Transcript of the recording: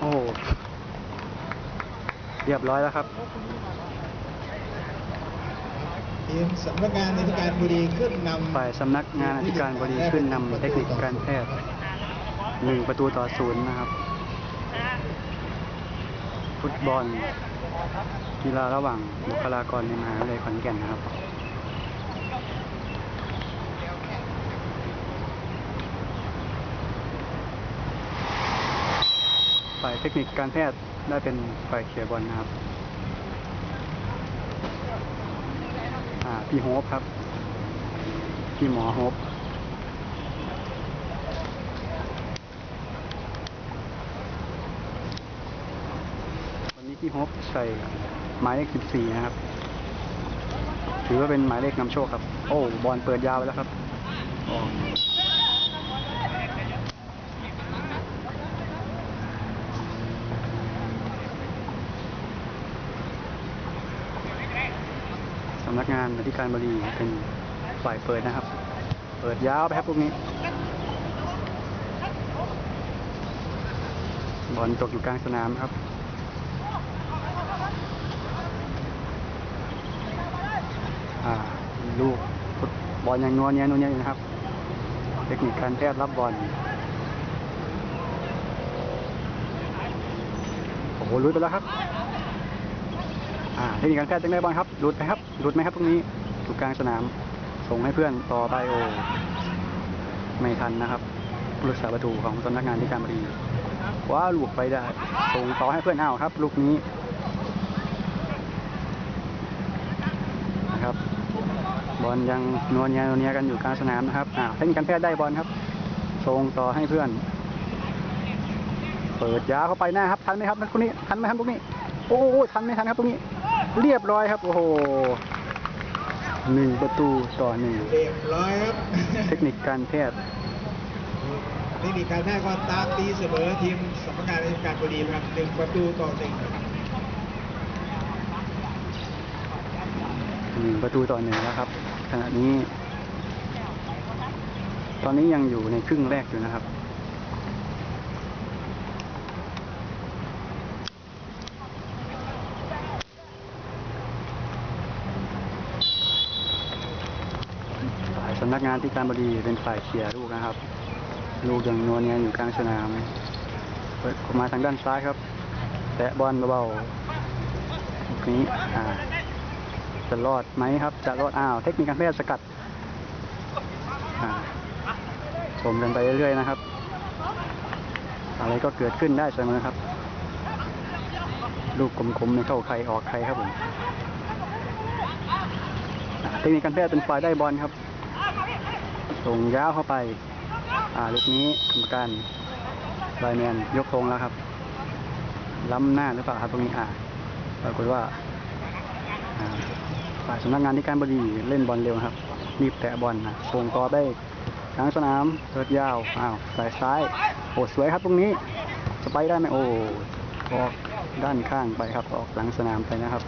โอ้โหเรียบร้อยแล้วครับ ทีมสำนักงานอธิการบดีขึ้นนำ ฝ่ายสำนักงานอธิการบดีขึ้นนำเทคนิคการแพทย์หนึ่งประตูต่อศูนย์นะครับ ฟุตบอลกีฬาระหว่างบุคลากรในมหาวิทยาลัยขอนแก่นนะครับ ฝ่ายเทคนิคการแพทย์ได้เป็นฝ่ายเคลียบอลนะครับอ่าพี่โฮปครับ พี่หมอโฮปวันนี้พี่โฮปใส่หมายเลข14นะครับ ถือว่าเป็นหมายเลขนำโชคครับ โอ้ บอลเปิดยาวไปแล้วครับออกสำนักงานอธิการบดีเป็นฝ่ายเปิดนะครับ เปิดยาวไปครับพวกนี้ บอลตกอยู่กลางสนามครับอ่าลูกบอลอยังนัวเนี้ยนัวเนียอยู่นะครับ เทคนิคการแพทย์รับบอลโอ้โหลุดไปแล้วครับ เทคนิคการแพทย์จังได้บอลครับหลุดไปครับหลุดไหมครับตรงนี้ถูกกลางสนาม ส่งให้เพื่อนต่อไปโอไม่ทันนะครับผู้รักษาประตูของสำนักงานที่การบดีคว้าลูกไปได้ ส่งต่อให้เพื่อนเอาครับ ลูกนี้นะครับบอลยังนวลเนียนวลเนียกันอยู่กลางสนามนะครับอ่าเทคนิคการแพทย์ได้บอลครับส่งต่อให้เพื่อน เปิดยาเข้าไปหน้าครับทันไหมครับนักคนนี้ทันไหมครับตรงนี้ โอ้ทันไม่ทันครับตรงนี้ เรียบร้อยครับ โอ้โหหนึ่งประตูต่อหนึ่งเรียบร้อยครับเทคนิคการแพทย์เทคนิคการแพทย์ก็ตามตีเสมอทีมสำนักงานอธิการบดีนะครับหนึ่งประตูต่อหนึ่งหนึ่งประตูต่อหนึ่งแล้วครับขณะนี้ ตอนนี้ยังอยู่ในครึ่งแรกอยู่นะครับ ฝ่ายสำ นักงานที่การบดีเป็นฝ่ายเคลียร์ลูกนะครับ ลูกยังนวลเนียอยู่กลางสนามเปิดมาทางด้านซ้ายครับ แตะบอลเบาๆนี้อ่าจะรอดไหมครับ จะรอดอ้าว เทคนิคการแพทย์สกัดชมกันไปเรื่อยๆนะครับ อะไรก็เกิดขึ้นได้เสมอครับ ลูกกลมๆไม่เข้าใครออกใครครับผมเทคนิคการแพทย์เป็นฝ่ายได้บอลครับ ส่งยาวเข้าไป อ่าลูกนี้กรรมการไลแมนยกธงแล้วครับ ล้ำหน้าหรือเปล่าครับตรงนี้อ่าปรากฏว่าฝ่ายสำนักงานที่การบดีเล่นบอลเร็วครับรีบแตะบอลนะส่งต่อได้กลางสนามเปิดยาวอ้าวสายซ้ายโอ้สวยครับตรงนี้สไปได้ไหมโอ้ออกด้านข้างไปครับ ออกหลังสนามไปนะครับ